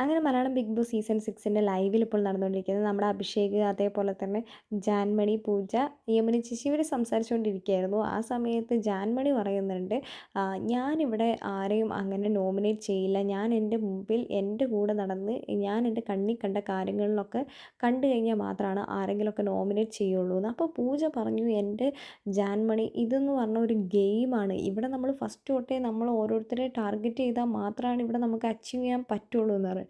അങ്ങനെ Malayalam Bigg Boss season സിക്സിന്റെ ലൈവിൽ ഇപ്പോൾ നടന്നുകൊണ്ടിരിക്കുന്നത് നമ്മുടെ അഭിഷേക് അതേപോലെ തന്നെ ജാൻമണി പൂജ നിയമനി ചേച്ചി ഇവർ സംസാരിച്ചുകൊണ്ടിരിക്കുകയായിരുന്നു. ആ സമയത്ത് ജാൻമണി പറയുന്നുണ്ട് ഞാനിവിടെ ആരെയും അങ്ങനെ നോമിനേറ്റ് ചെയ്യില്ല. ഞാൻ എന്റെ മുമ്പിൽ എന്റെ കൂടെ നടന്ന് ഞാൻ എന്റെ കണ്ണിൽ കണ്ട കാര്യങ്ങളിലൊക്കെ കണ്ടു കഴിഞ്ഞാൽ മാത്രമാണ് ആരെങ്കിലുമൊക്കെ നോമിനേറ്റ് ചെയ്യുള്ളൂ എന്ന്. അപ്പോൾ പൂജ പറഞ്ഞു എന്റെ ജാൻമണി ഇതെന്ന് പറഞ്ഞ ഒരു ഗെയിമാണ്. ഇവിടെ നമ്മൾ ഫസ്റ്റ് തൊട്ടേ നമ്മൾ ഓരോരുത്തരെ ടാർഗറ്റ് ചെയ്താൽ മാത്രമാണ് ഇവിടെ നമുക്ക് അച്ചീവ് ചെയ്യാൻ പറ്റുള്ളൂ എന്ന് പറയും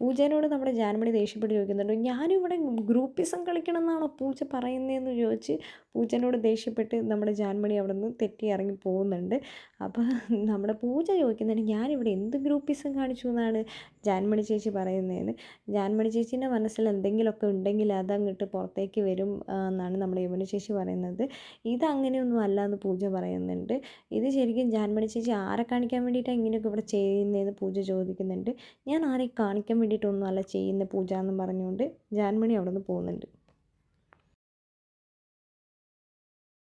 പൂജേനോട് നമ്മുടെ ജാൻമണി ദേഷ്യപ്പെട്ട് ചോദിക്കുന്നുണ്ട് ഞാനിവിടെ ഗ്രൂപ്പിസം കളിക്കണം എന്നാണോ പൂജ പറയുന്നതെന്ന് ചോദിച്ച് പൂജനോട് ദേഷ്യപ്പെട്ട് നമ്മുടെ ജാൻമണി അവിടെ നിന്ന് തെറ്റി ഇറങ്ങി പോകുന്നുണ്ട്. അപ്പോൾ നമ്മുടെ പൂജ ചോദിക്കുന്നുണ്ട് ഞാനിവിടെ എന്ത് ഗ്രൂപ്പിസം കാണിച്ചു എന്നാണ് ജാൻമണി ചേച്ചി പറയുന്നതെന്ന് ജാൻമണി ചേച്ചീന്റെ മനസ്സിൽ എന്തെങ്കിലുമൊക്കെ ഉണ്ടെങ്കിൽ അതങ്ങോട്ട് പുറത്തേക്ക് വരും എന്നാണ് നമ്മുടെ യമുന ചേച്ചി പറയുന്നത്. ഇത് അങ്ങനെയൊന്നും അല്ല എന്ന് പൂജ പറയുന്നുണ്ട്. ഇത് ശരിക്കും ജാൻമണി ചേച്ചി ആരെ കാണിക്കാൻ വേണ്ടിയിട്ടാണ് ഇങ്ങനെയൊക്കെ ഇവിടെ ചെയ്യുന്നതെന്ന് പൂജ ചോദിക്കുന്നുണ്ട്. ഞാൻ ആരെ കാണിക്കാൻ വേണ്ടിയിട്ടൊന്നും അല്ല ചെയ്യുന്ന പൂജ എന്നും പറഞ്ഞുകൊണ്ട് ജാൻമണി അവിടെ നിന്ന് പോകുന്നുണ്ട്.